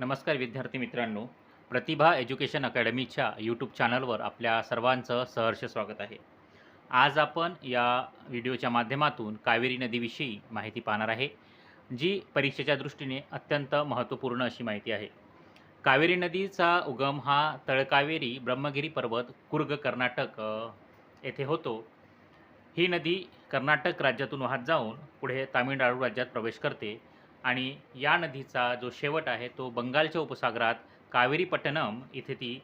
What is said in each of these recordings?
नमस्कार विद्यार्थी मित्रांनो. प्रतिभा एज्युकेशन अकॅडमीच्या यूट्यूब चॅनलवर आपल्या सर्वांचं सहर्ष स्वागत आहे. आज आपण या व्हिडिओच्या माध्यमातून कावेरी नदीविषयी माहिती पाहणार आहे जी परीक्षेच्या दृष्टीने अत्यंत महत्त्वपूर्ण अशी माहिती आहे. कावेरी नदीचा उगम हा तळकावेरी ब्रह्मगिरी पर्वत कुर्ग कर्नाटक येथे होतो. ही नदी कर्नाटक राज्यातून वाहत जाऊन पुढे तामिळनाडू राज्यात प्रवेश करते. आणि या नदीचा जो शेवट आहे तो बंगालच्या उपसागरात कावेरीपट्टणम इथे ती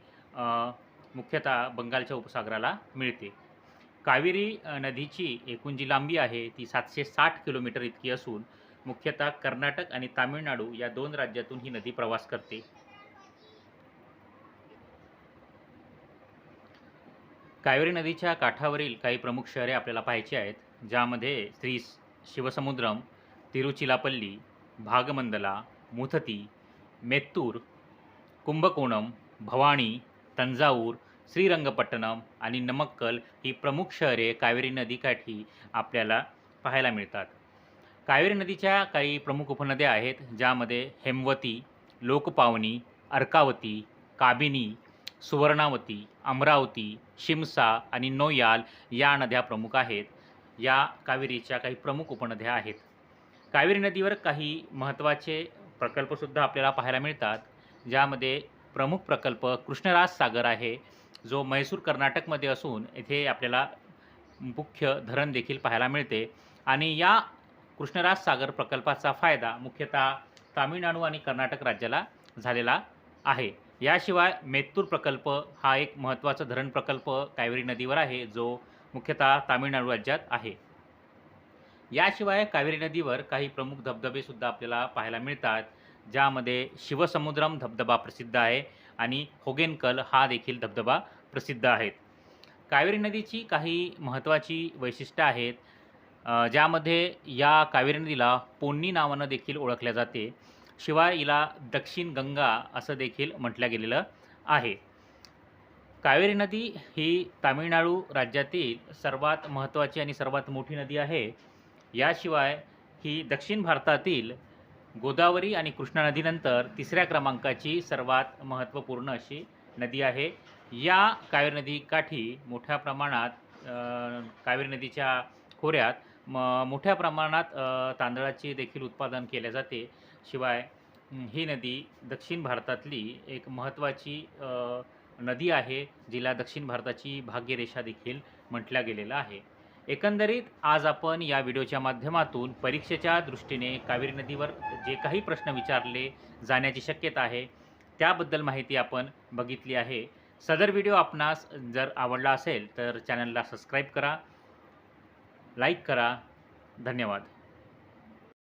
मुख्यतः बंगालच्या उपसागराला मिळते. कावेरी नदीची एकूण जी लांबी आहे ती सातशे साठ किलोमीटर इतकी असून मुख्यतः कर्नाटक आणि तामिळनाडू या दोन राज्यातून ही नदी प्रवास करते. कावेरी नदीच्या काठावरील काही प्रमुख शहरे आपल्याला पाहायची आहेत ज्यामध्ये श्री शिवसमुद्रम तिरुचिलापल्ली भागमंदला मुथती मेत्तूर कुंभकोणम भवानी तंजाऊर श्रीरंगपट्टणम आणि नमक्कल ही प्रमुख शहरे कावेरी नदीकाठी आपल्याला पाहायला मिळतात. कावेरी नदीच्या काही प्रमुख उपनद्या आहेत ज्यामध्ये हेमवती लोकपावनी अर्कावती काबिनी सुवर्णावती अमरावती शिमसा आणि नोयाल या नद्या प्रमुख आहेत. या कावेरीच्या काही प्रमुख उपनद्या आहेत. कावेरी नदीवर काही महत्त्वाचे प्रकल्पसुद्धा आपल्याला पाहायला मिळतात ज्यामध्ये प्रमुख प्रकल्प कृष्णराज सागर आहे जो म्हैसूर कर्नाटकमध्ये असून येथे आपल्याला मुख्य धरण देखील पाहायला मिळते. आणि या कृष्णराज सागर प्रकल्पाचा फायदा मुख्यतः तामिळनाडू आणि कर्नाटक राज्याला झालेला आहे. याशिवाय मेत्तूर प्रकल्प हा एक महत्त्वाचा धरण प्रकल्प कावेरी नदीवर आहे जो मुख्यतः तामिळनाडू राज्यात आहे. याशिवाय कावेरी नदीवर काही प्रमुख धबधबेसुद्धा आपल्याला पाहायला मिळतात ज्यामध्ये शिवसमुद्रम धबधबा प्रसिद्ध आहे आणि होगेनकल हा देखील धबधबा प्रसिद्ध आहेत. कावेरी नदीची काही महत्त्वाची वैशिष्ट्य आहेत ज्यामध्ये या कावेरी नदीला पोन्नी नावानं देखील ओळखल्या जाते शिवाय हिला दक्षिण गंगा असं देखील म्हटलं गेलेलं आहे. कावेरी नदी ही तामिळनाडू राज्यातील सर्वात महत्त्वाची आणि सर्वात मोठी नदी आहे. याशिवाय ही दक्षिण भारतातील गोदावरी आणि कृष्णा नदीनंतर तिसऱ्या क्रमांकाची सर्वात महत्त्वपूर्ण अशी नदी आहे. या कावेरी नदीकाठी मोठ्या प्रमाणात कावेरी नदीच्या खोऱ्यात म मोठ्या प्रमाणात तांदळाचे देखील उत्पादन केले जाते. शिवाय ही नदी दक्षिण भारतातली एक महत्त्वाची नदी आहे जिला दक्षिण भारताची भाग्यरेषा देखील म्हटल्या गेलेला आहे. एकंदरीत आज आपण या व्हिडिओच्या माध्यमातून परीक्षेच्या दृष्टीने कावेरी नदीवर जे काही प्रश्न विचारले जाण्याची शक्यता आहे त्याबद्दल माहिती आपण बघितली आहे. सदर व्हिडिओ आपणास जर आवडला असेल तर चॅनलला सबस्क्राईब करा लाईक करा. धन्यवाद.